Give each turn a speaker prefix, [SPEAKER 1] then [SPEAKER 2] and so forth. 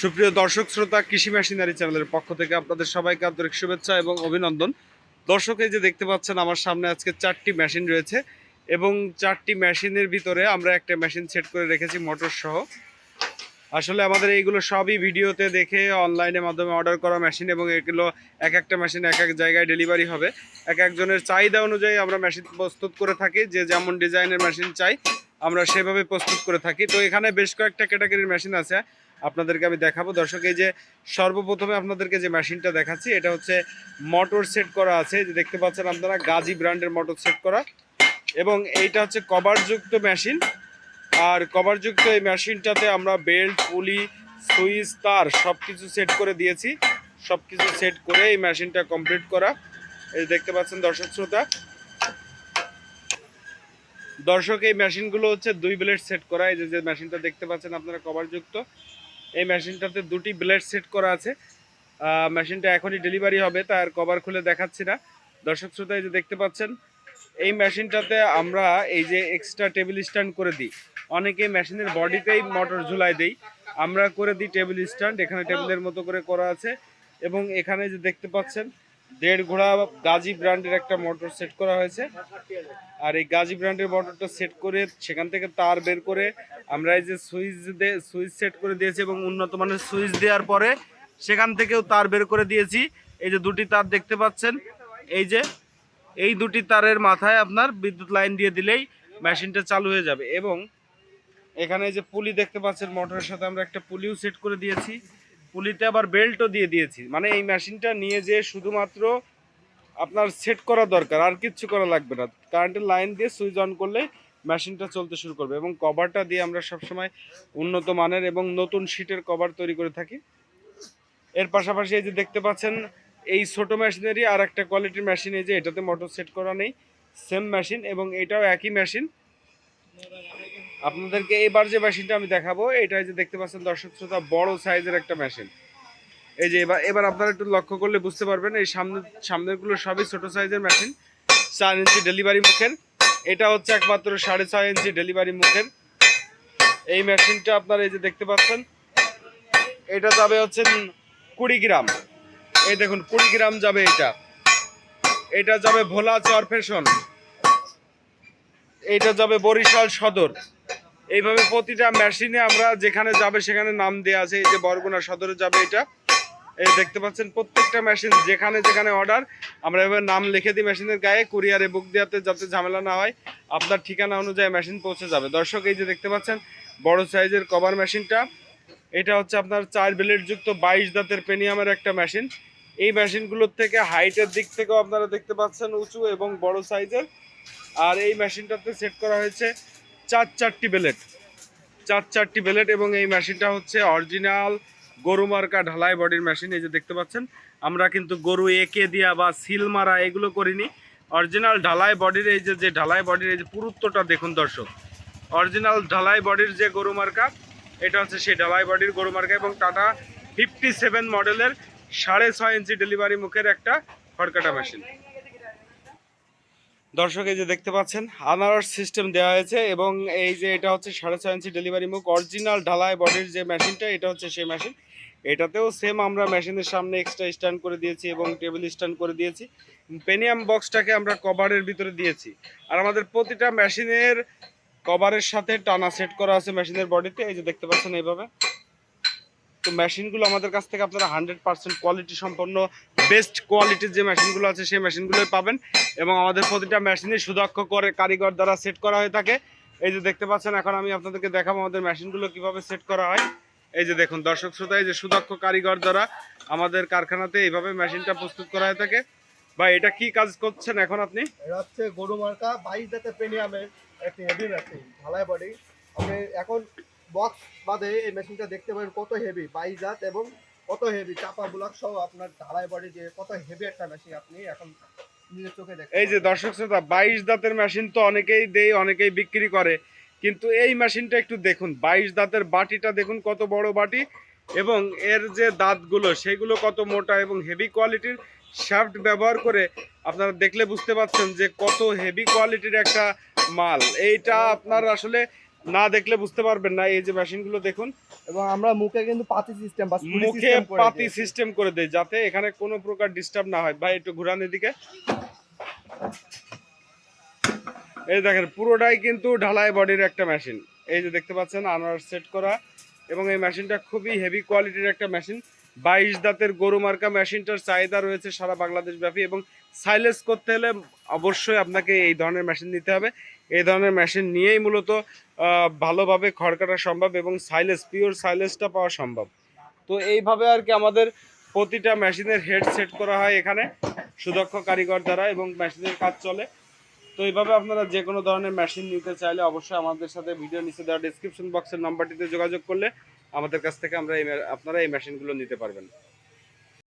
[SPEAKER 1] সুপ্রিয় দর্শক, শ্রোতা, কৃষি মেশিনারি চ্যানেলের পক্ষ থেকে আপনাদের সবাইকে আন্তরিক শুভেচ্ছা এবং অভিনন্দন। দর্শক, এই যে দেখতে পাচ্ছেন, আমার সামনে আজকে চারটি মেশিন রয়েছে এবং চারটি মেশিনের ভিতরে আমরা একটা মেশিন সেট করে রেখেছি মোটর সহ। আসলে আমাদের এইগুলো সবই ভিডিওতে দেখে, অনলাইনের মাধ্যমে অর্ডার করা মেশিন এবং এগুলো এক একটা মেশিন এক এক জায়গায় ডেলিভারি হবে। এক একজনের চাহিদা অনুযায়ী আমরা মেশিন প্রস্তুত করে থাকি, যে যেমন ডিজাইনের মেশিন চাই, আমরা সেভাবে প্রস্তুত করে থাকি। তো এখানে বেশ কয়েকটা ক্যাটাগরির মেশিন আছে। আপনাদেরকে আমি দেখাবো। দর্শক, এই যে সর্বপ্রথমে আপনাদেরকে যে মেশিনটা দেখাচ্ছি, এটা হচ্ছে মোটর সেট করা আছে। যে দেখতে পাচ্ছেন আপনারা, গাজী ব্র্যান্ডের মোটর সেট করা। এবং এইটা হচ্ছে কভারযুক্ত মেশিন। আর কভারযুক্ত এই মেশিনটাতে আমরা বেল্ট, পুলি, সুইচ, তার সব কিছু সেট করে দিয়েছি। সব কিছু সেট করে এই মেশিনটা কমপ্লিট করা। এই দেখতে পাচ্ছেন দর্শক শ্রোতা। দর্শক, এই মেশিনগুলো হচ্ছে দুই ব্লেড সেট করা। এই যে যে মেশিনটা দেখতে পাচ্ছেন আপনারা, কভারযুক্ত। এই মেশিনটাতে দুটি ব্লেড সেট করা আছে। মেশিনটা এখনই ডেলিভারি হবে, তার কভার খুলে দেখাচ্ছি না। দর্শক শ্রোতা যে দেখতে পাচ্ছেন, এই মেশিনটাতে আমরা এই যে এক্সট্রা টেবিল স্ট্যান্ড করে দিই। অনেকে মেশিনের বডিতেই মোটর ঝুলাই দেই। আমরা করে দিই টেবিল স্ট্যান্ড এখানে টেবিলের মতো করে করা আছে। এবং এখানে যে দেখতে পাচ্ছেন দেড় ঘোড়া গাজী ব্র্যান্ডের একটা মোটর সেট করা হয়েছে। আর এই গাজী ব্র্যান্ডের মোটরটা সেট করে সেখান থেকে তার বের করে আমরা এই যে সুইচ সুইচ সেট করে দিয়েছি এবং উন্নত মানের সুইচ দেওয়ার পরে সেখান থেকেও তার বের করে দিয়েছি। এই যে দুটি তার দেখতে পাচ্ছেন। এই যে, এই দুটি তারের মাথায় আপনার বিদ্যুৎ লাইন দিয়ে দিলেই মেশিনটা চালু হয়ে যাবে। এবং এখানে যে পুলি দেখতে পাচ্ছেন, মোটরের সাথে আমরা একটা পুলিও সেট করে দিয়েছি। পুলিতে আবার বেল্টও দিয়ে দিয়েছি। মানে এই মেশিনটা নিয়ে যেয়ে শুধুমাত্র আপনার সেট করা দরকার, আর কিচ্ছু করা লাগবে না। কারেন্টের লাইন দিয়ে সুইচ অন করলে মেশিনটা চলতে শুরু করবে এবং কভারটা দিয়ে আমরা সবসময় উন্নত মানের এবং নতুন শীটের কভার তৈরি করে থাকি। এর পাশাপাশি এই যে দেখতে পাচ্ছেন, এই ছোট মেশিনেরই আর একটা কোয়ালিটির মেশিন, এই যে এটাতে মোটর সেট করা নেই সেম মেশিন এবং এটাও একই মেশিন আপনাদেরকে এবার যে মেশিনটা আমি দেখাবো, এটা যে দেখতে পাচ্ছেন দর্শক শ্রোতা, বড় সাইজের একটা মেশিন এই যে এবার এবার আপনারা একটু লক্ষ্য করলে বুঝতে পারবেন, এই সামনে সামনেরগুলো সবই ছোট সাইজের মেশিন চার ইঞ্চি ডেলিভারি মুখের। এটা হচ্ছে একমাত্র সাড়ে ছয় ইঞ্চি ডেলিভারি মুখের। এই মেশিনটা আপনারা এই যে দেখতে পাচ্ছেন, এটা যাবে হচ্ছে কুড়ি গ্রাম। এই দেখুন, কুড়ি গ্রাম যাবে এটা। এটা যাবে ভোলা চর ফ্যাশন। এইটা যাবে বরিশাল সদর। এইভাবে প্রতিটা মেশিনে আমরা যেখানে যাবে সেখানে নাম দেওয়া আছে, এই যে বরগুনা সদরে যাবে এটা। এই দেখতে পাচ্ছেন প্রত্যেকটা মেশিন যেখানে যেখানে অর্ডার আমরা এভাবে নাম লিখে দিই মেশিনের গায়ে কুরিয়ারে বুক দেওয়াতে যাতে ঝামেলা না হয়, আপনার ঠিকানা অনুযায়ী মেশিন পৌঁছে যাবে। দর্শক, এই যে দেখতে পাচ্ছেন, বড় সাইজের কভার মেশিনটা এটা হচ্ছে আপনার চার যুক্ত বাইশ দাঁতের পেনিয়ামের একটা মেশিন এই মেশিনগুলোর থেকে হাইটের দিক থেকেও আপনারা দেখতে পাচ্ছেন উঁচু এবং বড় সাইজের আর এই মেশিনটাতে সেট করা হয়েছে চার চারটি বেলেট। চার চারটি বেলেট এবং এই মেশিনটা হচ্ছে অরিজিনাল গরু মার্কা ঢালাই বডির মেশিন। এই যে দেখতে পাচ্ছেন, আমরা কিন্তু গরু এঁকে দিয়া বা সিল মারা এগুলো করিনি। অরিজিনাল ঢালাই বডির এই যে যে ঢালাই বডির এই যে পুরুত্বটা দেখুন দর্শক। অরিজিনাল ঢালাই বডির যে গরু মার্কা, এটা হচ্ছে সেই ঢালাই বডির গরু মার্কা এবং টাটা ফিফটি সেভেন মডেলের সাড়ে ছয় ইঞ্চি ডেলিভারি মুখের একটা খড়কাটা মেশিন। দর্শক, এই যে দেখতে পাচ্ছেন, আনারস সিস্টেম দেওয়া হয়েছে এবং এই যে এটা হচ্ছে সাড়ে ছয় ইঞ্চি ডেলিভারি মুখ অরিজিনাল ঢালাই বডির যে মেশিনটা এটা হচ্ছে সেই মেশিন এটাতেও সেম আমরা মেশিনের সামনে এক্সট্রা স্ট্যান্ড করে দিয়েছি এবং টেবিল স্ট্যান্ড করে দিয়েছি। পেনিয়াম বক্সটাকে আমরা কভারের ভিতরে দিয়েছি। আর আমাদের প্রতিটা মেশিনের কভারের সাথে টানা সেট করা আছে মেশিনের বডিতে এই যে দেখতে পাচ্ছেন এইভাবে। তো মেশিনগুলো আমাদের কাছ থেকে আপনারা হান্ড্রেড পার্সেন্ট কোয়ালিটি সম্পন্ন বেস্ট কোয়ালিটির যে মেশিনগুলো আছে সেই মেশিনগুলোই পাবেন। এবং আমাদের প্রতিটা মেশিনই সুদক্ষ করে কারিগর দ্বারা সেট করা হয়ে থাকে। এই যে দেখতে পাচ্ছেন, এখন আমি আপনাদেরকে দেখাবো আমাদের মেশিনগুলো কীভাবে সেট করা হয়। এই যে দেখুন, দর্শক শ্রোতা, এই যে সুদক্ষ কারিগর দ্বারা আমাদের কারখানাতে এইভাবে মেশিনটা প্রস্তুত করা হয়ে থাকে। বা এটা কি কাজ করছেন এখন আপনি?
[SPEAKER 2] এটা হচ্ছে গরু মার্কা বাইশ জাতের প্রিমিয়ামের একটি হেভি মেশিন ঢালাই বডি আপনি এখন বক্স বাদে এই মেশিনটা দেখতে পারেন কত হেভি বাইশ জাত এবং কত হেভি চাপা ব্লক সহ আপনার ঢালাই বডি দিয়ে কত হেভি একটা মেশিন আপনি এখন
[SPEAKER 1] এই যে দর্শক শ্রোতা বাইশ দাঁতের মেশিন তো অনেকেই দেয় অনেকেই বিক্রি করে। কিন্তু এই মেশিনটা একটু দেখুন বাইশ দাঁতের বাটিটা দেখুন কত বড় বাটি এবং এর যে দাঁতগুলো সেগুলো কত মোটা এবং হেভি কোয়ালিটির শাফট ব্যবহার করে আপনারা দেখলে বুঝতে পারছেন যে কত হেভি কোয়ালিটির একটা মাল। এইটা আপনার আসলে না দেখলে বুঝতে পারবেন না এই যে মেশিনগুলো দেখুন।
[SPEAKER 2] এবং আমরা মুখে কিন্তু পাতি সিস্টেম বা
[SPEAKER 1] মুখে
[SPEAKER 2] সিস্টেম করে
[SPEAKER 1] পাতি সিস্টেম করে দেয় যাতে এখানে কোনো প্রকার ডিস্টার্ব না হয়। ভাই একটু ঘুরান এদিকে। এই দেখেন পুরোটাই কিন্তু ঢালাই বডির একটা মেশিন এই যে দেখতে পাচ্ছেন আনার সেট করা। এবং এই মেশিনটা খুবই হেভি কোয়ালিটির একটা মেশিন বাইশ দাঁতের গরু মার্কা মেশিনটার চাহিদা রয়েছে সারা বাংলাদেশ ব্যাপী এবং সাইলেস করতে হলে অবশ্যই আপনাকে এই ধরনের মেশিন নিতে হবে। এই ধরনের মেশিন নিয়েই মূলত ভালোভাবে খড় কাটা সম্ভব এবং সাইলেস পিওর সাইলেসটা পাওয়া সম্ভব। তো এইভাবে আর কি আমাদের প্রতিটা মেশিনের হেড সেট করা হয় এখানে, সুদক্ষ কারিগর দ্বারা এবং মেশিনের কাজ চলে। তো এইভাবে আপনারা যে কোনো ধরনের মেশিন নিতে চাইলে অবশ্যই আমাদের সাথে ভিডিও নিচে দেওয়া ডিসক্রিপশন বক্সের নাম্বারটিতে যোগাযোগ করলে আমাদের কাছ থেকে আমরা এই, আপনারা এই মেশিনগুলো নিতে পারবেন।